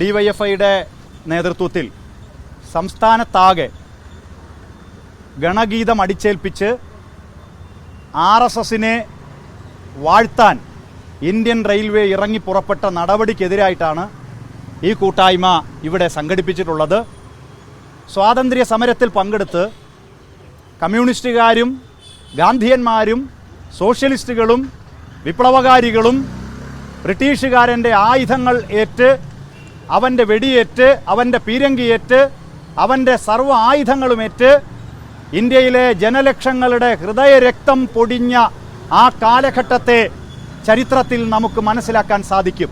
ഡിവൈഎഫ്ഐയുടെ നേതൃത്വത്തിൽ സംസ്ഥാനത്താകെ ഗണഗീതം അടിച്ചേൽപ്പിച്ച് R S എസിനെ വാഴ്ത്താൻ ഇന്ത്യൻ റെയിൽവേ ഇറങ്ങി പുറപ്പെട്ട നടപടിക്കെതിരായിട്ടാണ് ഈ കൂട്ടായ്മ ഇവിടെ സംഘടിപ്പിച്ചിട്ടുള്ളത്. സ്വാതന്ത്ര്യ സമരത്തിൽ പങ്കെടുത്ത് കമ്മ്യൂണിസ്റ്റുകാരും ഗാന്ധിയന്മാരും സോഷ്യലിസ്റ്റുകളും വിപ്ലവകാരികളും ബ്രിട്ടീഷുകാരന്റെ ആയുധങ്ങൾ ഏറ്റ് അവന്റെ വെടിയേറ്റ് അവന്റെ പീരങ്കിയേറ്റ് അവന്റെ സർവ ആയുധങ്ങളുമേറ്റ് ഇന്ത്യയിലെ ജനലക്ഷങ്ങളുടെ ഹൃദയരക്തം പൊടിഞ്ഞ ആ കാലഘട്ടത്തെ ചരിത്രത്തിൽ നമുക്ക് മനസ്സിലാക്കാൻ സാധിക്കും.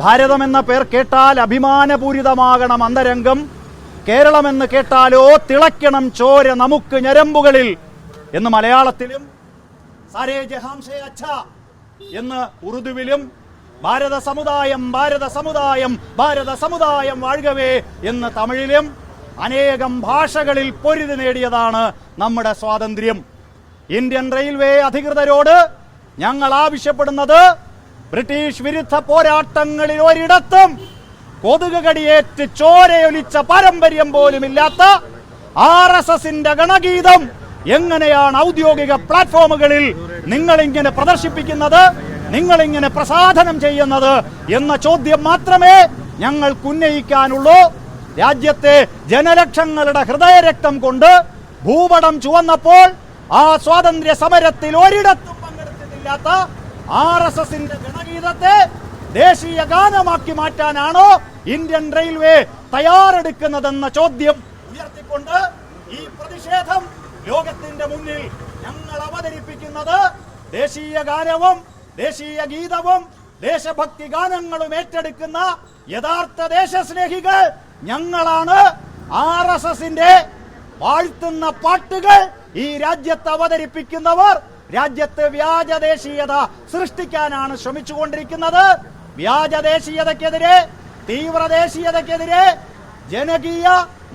ഭാരതമെന്ന പേർ കേട്ടാൽ അഭിമാനപൂരിതമാകണം അന്തരംഗം. കേരളമെന്ന് കേട്ടാലോ തിളയ്ക്കണം ചോര നമുക്ക് ഞരമ്പുകളിൽ എന്ന് മലയാളത്തിലും സാരേ ജഹാംഷേ അച്ഛ എന്ന് ഉറുദുവിലും ഭാരത സമുദായം ഭാരത സമുദായം ഭാരത സമുദായം വാഴുകവേ എന്ന് തമിഴിലും അനേകം ഭാഷകളിൽ പൊരുതി നേടിയതാണ് നമ്മുടെ സ്വാതന്ത്ര്യം. ഇന്ത്യൻ റെയിൽവേ അധികൃതരോട് ഞങ്ങൾ ആവശ്യപ്പെടുന്നത് ബ്രിട്ടീഷ് വിരുദ്ധ പോരാട്ടങ്ങളിൽ ഒരിടത്തും കൊതുക് കടിയേറ്റ് ചോരയൊലിച്ച പാരമ്പര്യം പോലുമില്ലാത്ത ആർ എസ് എസിന്റെ ഗണഗീതം എങ്ങനെയാണ് ഔദ്യോഗിക പ്ലാറ്റ്ഫോമുകളിൽ നിങ്ങൾ ഇങ്ങനെ പ്രദർശിപ്പിക്കുന്നത്? നിങ്ങൾ ഇങ്ങനെ പ്രസാധനം ചെയ്യുന്നത് എന്ന ചോദ്യം മാത്രമേ ഞങ്ങൾക്ക് ഉന്നയിക്കാനുള്ളൂ. രാജ്യത്തെ ജനലക്ഷങ്ങളുടെ ഹൃദയരക്തം കൊണ്ട് ഭൂപടം ചുവന്നപ്പോൾ ആ സ്വാതന്ത്ര്യ സമരത്തിൽ ഒരിടത്തും പങ്കെടുത്തിട്ടില്ലാത്ത ആർ എസ് എസിന്റെ ഗണഗീതത്തെ ദേശീയ ഗാനമാക്കി മാറ്റാനാണോ ഇന്ത്യൻ റെയിൽവേ തയ്യാറെടുക്കുന്നതെന്ന ചോദ്യം ഉയർത്തിക്കൊണ്ട് ഈ പ്രതിഷേധം ലോകത്തിന്റെ മുന്നിൽ ഞങ്ങൾ അവതരിപ്പിക്കുന്നത് ദേശീയ ഗാനവും ദേശീയ ഗീതവും ദേശഭക്തി ഗാനങ്ങളും ഏറ്റെടുക്കുന്ന യഥാർത്ഥ ദേശസ്നേഹികൾ ഞങ്ങളാണ്. ആർ എസ് എസിന്റെ വാഴ്ത്തുന്ന പാട്ടുകൾ ഈ രാജ്യത്ത് അവതരിപ്പിക്കുന്നവർ രാജ്യത്ത് വ്യാജ ദേശീയത സൃഷ്ടിക്കാനാണ് ശ്രമിച്ചുകൊണ്ടിരിക്കുന്നത്. വ്യാജ ദേശീയതക്കെതിരെ തീവ്ര ദേശീയതക്കെതിരെ ജനകീയ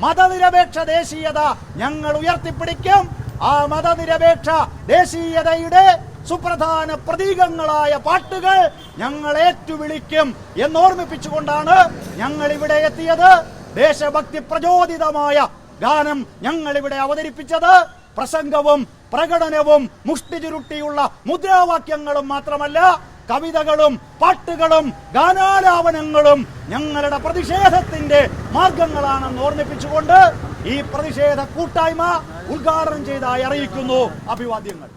മതനിരപേക്ഷ ദേശീയത ഞങ്ങൾ ഉയർത്തിപ്പിടിക്കും. ആ മതനിരപേക്ഷ ദേശീയതയുടെ സുപ്രധാന പ്രതീകങ്ങളായ പാട്ടുകൾ ഞങ്ങൾ ഏറ്റുവിളിക്കും എന്നോർമ്മിപ്പിച്ചുകൊണ്ടാണ് ഞങ്ങൾ ഇവിടെ എത്തിയത്. ദേശഭക്തി പ്രചോദിതമായ ഗാനം ഞങ്ങൾ ഇവിടെ അവതരിപ്പിച്ചത്. പ്രസംഗവും പ്രകടനവും മുഷ്ടി ചുരുട്ടിയുള്ള മുദ്രാവാക്യങ്ങളും മാത്രമല്ല കവിതകളും പാട്ടുകളും ഗാനാലാപനങ്ങളും ഞങ്ങളുടെ പ്രതിഷേധത്തിന്റെ മാർഗങ്ങളാണെന്ന് ഓർമ്മിപ്പിച്ചുകൊണ്ട് ഈ പ്രതിഷേധ കൂട്ടായ്മ ഉദ്ഘാടനം ചെയ്തായി അറിയിക്കുന്നു. അഭിവാദ്യങ്ങൾ.